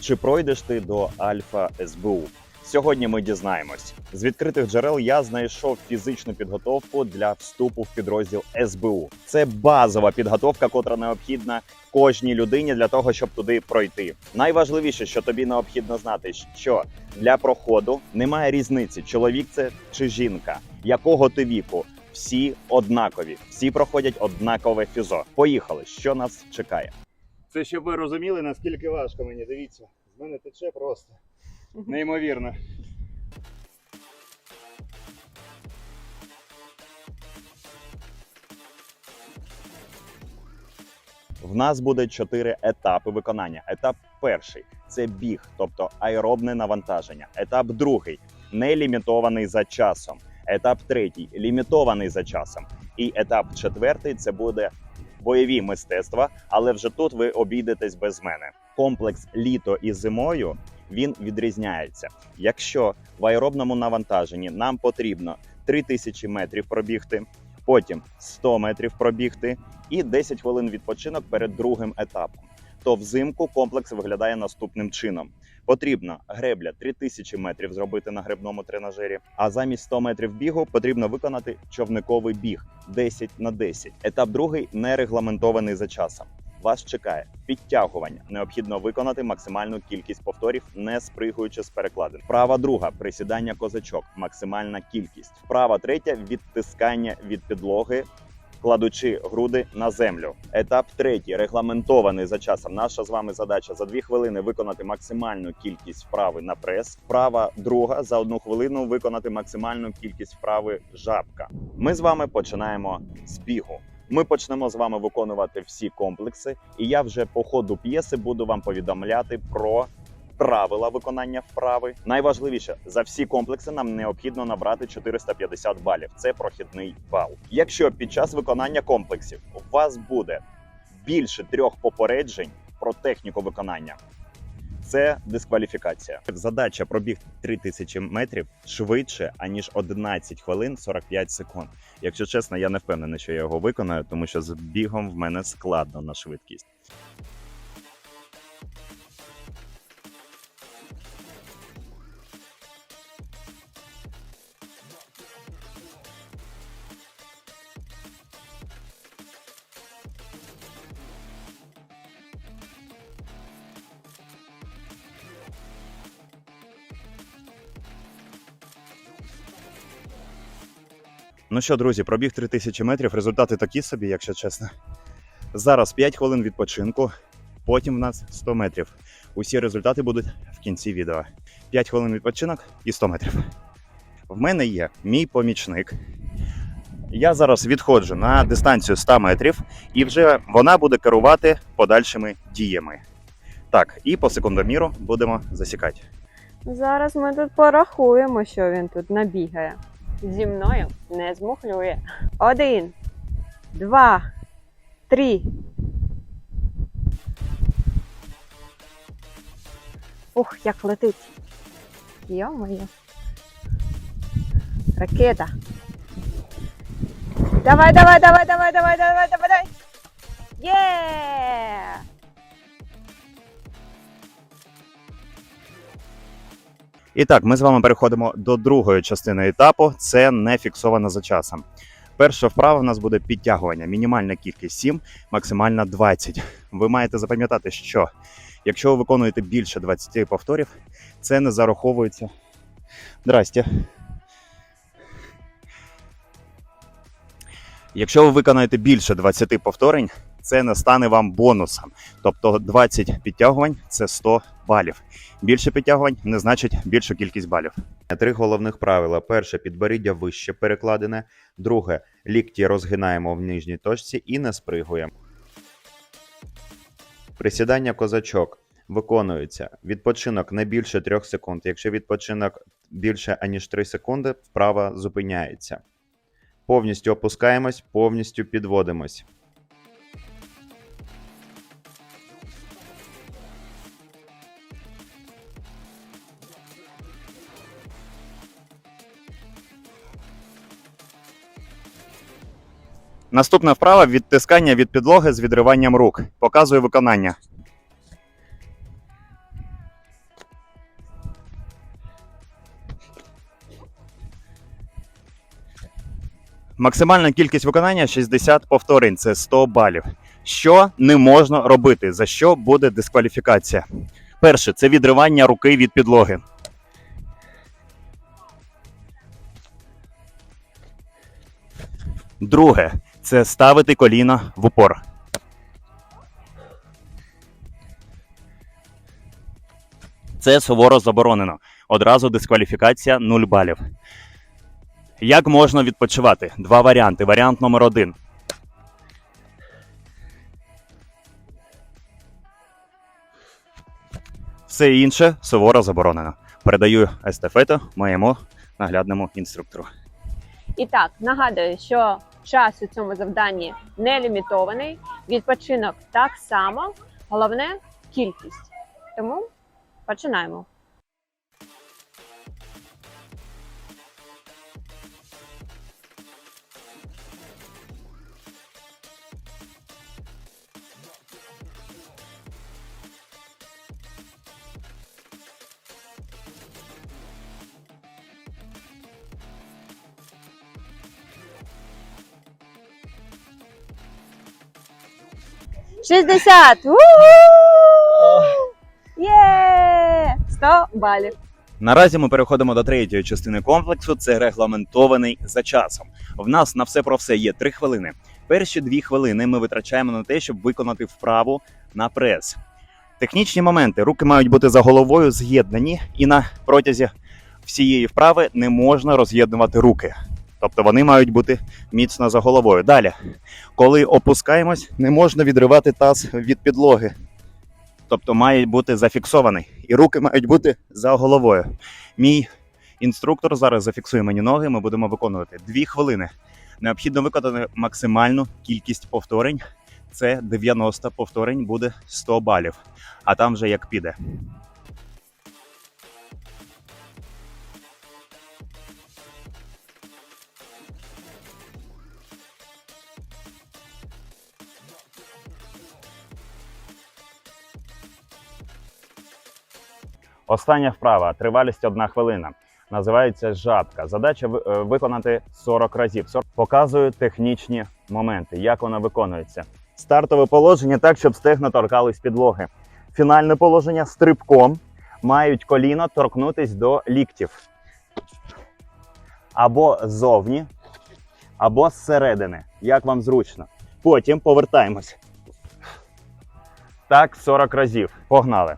Чи пройдеш ти до Альфа СБУ? Сьогодні ми дізнаємось. З відкритих джерел я знайшов фізичну підготовку для вступу в підрозділ СБУ. Це базова підготовка, котра необхідна кожній людині для того, щоб туди пройти. Найважливіше, що тобі необхідно знати, що для проходу немає різниці, чоловік це чи жінка, якого ти віку. Всі однакові, всі проходять однакове фізо. Поїхали, що нас чекає. Це щоб ви розуміли, наскільки важко мені. Дивіться, з мене тече просто неймовірно. В нас буде чотири етапи виконання. Етап перший це біг, тобто аеробне навантаження. Етап другий нелімітований за часом. Етап третій лімітований за часом. І етап четвертий це буде бойові мистецтва, але вже тут ви обійдетесь без мене. Комплекс літо і зимою він відрізняється. Якщо в аеробному навантаженні нам потрібно 3000 метрів пробігти, потім 100 метрів пробігти і 10 хвилин відпочинок перед другим етапом, то взимку комплекс виглядає наступним чином. Потрібно гребля 3000 метрів зробити на гребному тренажері, а замість 100 метрів бігу потрібно виконати човниковий біг 10 на 10. Етап другий не регламентований за часом. Вас чекає підтягування. Необхідно виконати максимальну кількість повторів, не спригуючи з перекладин. Вправа друга присідання козачок, максимальна кількість. Вправа третя відтискання від підлоги. Кладучи груди на землю. Етап третій регламентований за часом. Наша з вами задача за дві хвилини виконати максимальну кількість вправи на прес. Вправа друга за одну хвилину виконати максимальну кількість вправи жабка. Ми з вами починаємо з бігу. Ми почнемо з вами виконувати всі комплекси, і я вже по ходу п'єси буду вам повідомляти про правила виконання вправи. Найважливіше за всі комплекси нам необхідно набрати 450 балів. Це прохідний бал. Якщо під час виконання комплексів у вас буде більше трьох попереджень про техніку виконання. Це дискваліфікація. Задача пробігти 3000 метрів швидше аніж 11 хвилин 45 секунд. Якщо чесно, я не впевнений, що я його виконаю, тому що з бігом в мене складно на швидкість. Ну що, друзі, пробіг 3000 метрів. Результати такі собі, якщо чесно. Зараз 5 хвилин відпочинку, потім в нас 100 метрів. Усі результати будуть в кінці відео. 5 хвилин відпочинок і 100 метрів. В мене є мій помічник. Я зараз відходжу на дистанцію 100 метрів, і вже вона буде керувати подальшими діями. Так, і по секундоміру будемо засікати. Зараз ми тут порахуємо, що він тут набігає. Зі мною не змухлює. Один, два, три. Ух, як летить. Йо-моє. Ракета. Давай, давай, давай, давай, давай, давай, давай, давай. Є! І так, ми з вами переходимо до другої частини етапу. Це не фіксовано за часом. Перша вправа в нас буде підтягування. Мінімальна кількість 7, максимальна 20. Ви маєте запам'ятати, що якщо ви виконуєте більше 20 повторів, це не зараховується. Здрасте. Якщо ви виконаєте більше 20 повторень, це не стане вам бонусом. Тобто 20 підтягувань це 100 балів. Більше підтягувань не значить більшу кількість балів. Три головних правила: перше підборіддя вище перекладене, друге лікті розгинаємо в нижній точці і не спригуємо. Присідання козачок виконується. Відпочинок не більше 3 секунд. Якщо відпочинок більше аніж 3 секунди, вправа зупиняється. Повністю опускаємось, повністю підводимось. Наступна вправа відтискання від підлоги з відриванням рук. Показую виконання. Максимальна кількість виконання 60 повторень. Це 100 балів. Що не можна робити? За що буде дискваліфікація? Перше це відривання руки від підлоги. Друге це ставити коліна в упор. Це суворо заборонено. Одразу дискваліфікація 0 балів. Як можна відпочивати? Два варіанти. Варіант номер один. Все інше суворо заборонено. Передаю естафету моєму наглядному інструктору. І так, нагадую, що час у цьому завданні не лімітований, відпочинок так само, головне кількість. Тому починаємо. Шістдесят! У-у! Є! 100 балів. Наразі ми переходимо до третьої частини комплексу. Це регламентований за часом. В нас на все про все є три хвилини. Перші дві хвилини ми витрачаємо на те, щоб виконати вправу на прес. Технічні моменти руки мають бути за головою з'єднані, і на протязі всієї вправи не можна роз'єднувати руки. Тобто вони мають бути міцно за головою. Далі, коли опускаємось, не можна відривати таз від підлоги. Тобто має бути зафіксований, і руки мають бути за головою. Мій інструктор зараз зафіксує мені ноги. Ми будемо виконувати дві хвилини. Необхідно виконати максимальну кількість повторень. Це 90 повторень, буде 100 балів. А там вже як піде. Остання вправа. Тривалість одна хвилина. Називається жабка. Задача е, виконати 40 разів. Показую технічні моменти, як вона виконується. Стартове положення так, щоб стегна торкались підлоги. Фінальне положення стрибком мають коліна торкнутись до ліктів. Або ззовні, або зсередини, як вам зручно. Потім повертаємось. Так, 40 разів. Погнали.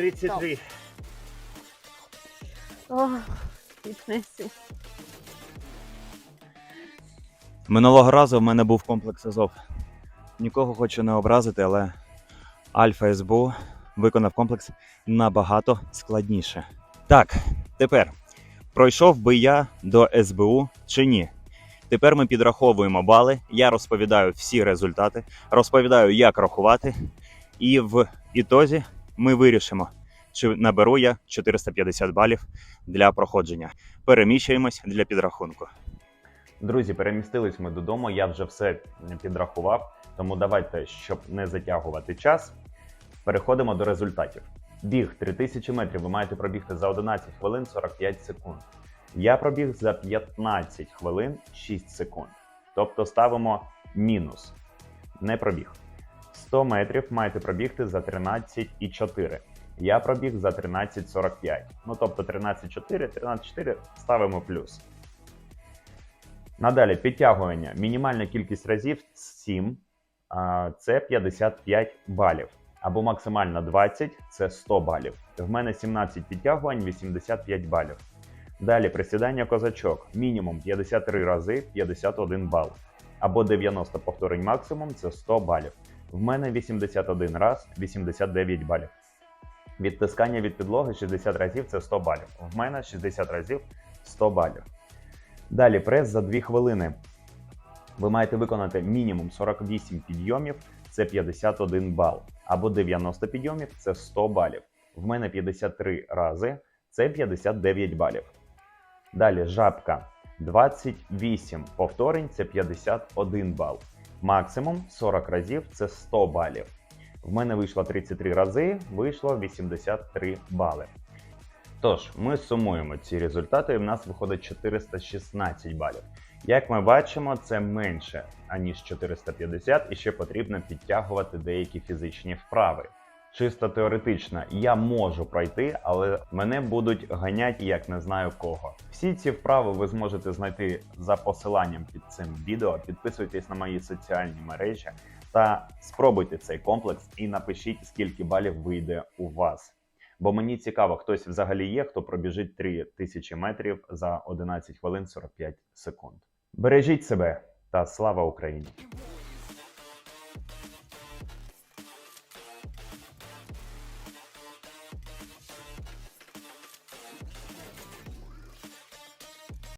Тридцять три. О, фітнесі. Минулого разу в мене був комплекс Азов. Нікого хочу не образити, але Альфа СБУ виконав комплекс набагато складніше. Так, тепер пройшов би я до СБУ чи ні? Тепер ми підраховуємо бали. Я розповідаю всі результати, розповідаю, як рахувати, і в ітозі ми вирішимо, чи наберу я 450 балів для проходження. Переміщуємось для підрахунку. Друзі, перемістились ми додому. Я вже все підрахував. Тому давайте, щоб не затягувати час, переходимо до результатів. Біг 3000 метрів ви маєте пробігти за 11 хвилин 45 секунд. Я пробіг за 15 хвилин 6 секунд. Тобто ставимо мінус. Не пробіг. 100 метрів маєте пробігти за 13,4. Я пробіг за 13,45. Ну тобто 13,4, 13,4 ставимо плюс. Надалі підтягування. Мінімальна кількість разів 7, це 55 балів. Або максимально 20 це 100 балів. В мене 17 підтягувань, 85 балів. Далі присідання козачок. Мінімум 53 рази 51 бал. Або 90 повторень максимум це 100 балів. В мене 81 раз 89 балів. Відтискання від підлоги 60 разів це 100 балів. В мене 60 разів 100 балів. Далі прес за 2 хвилини. Ви маєте виконати мінімум 48 підйомів, це 51 бал. Або 90 підйомів це 100 балів. В мене 53 рази, це 59 балів. Далі жабка 28 повторень це 51 бал. Максимум 40 разів це 100 балів. В мене вийшло 33 рази, вийшло 83 бали. Тож, ми сумуємо ці результати, і в нас виходить 416 балів. Як ми бачимо, це менше аніж 450, і ще потрібно підтягувати деякі фізичні вправи. Чисто теоретично я можу пройти, але мене будуть ганяти як не знаю кого. Всі ці вправи ви зможете знайти за посиланням під цим відео. Підписуйтесь на мої соціальні мережі та спробуйте цей комплекс і напишіть, скільки балів вийде у вас. Бо мені цікаво, хтось взагалі є, хто пробіжить 3000 метрів за 11 хвилин 45 секунд. Бережіть себе та слава Україні!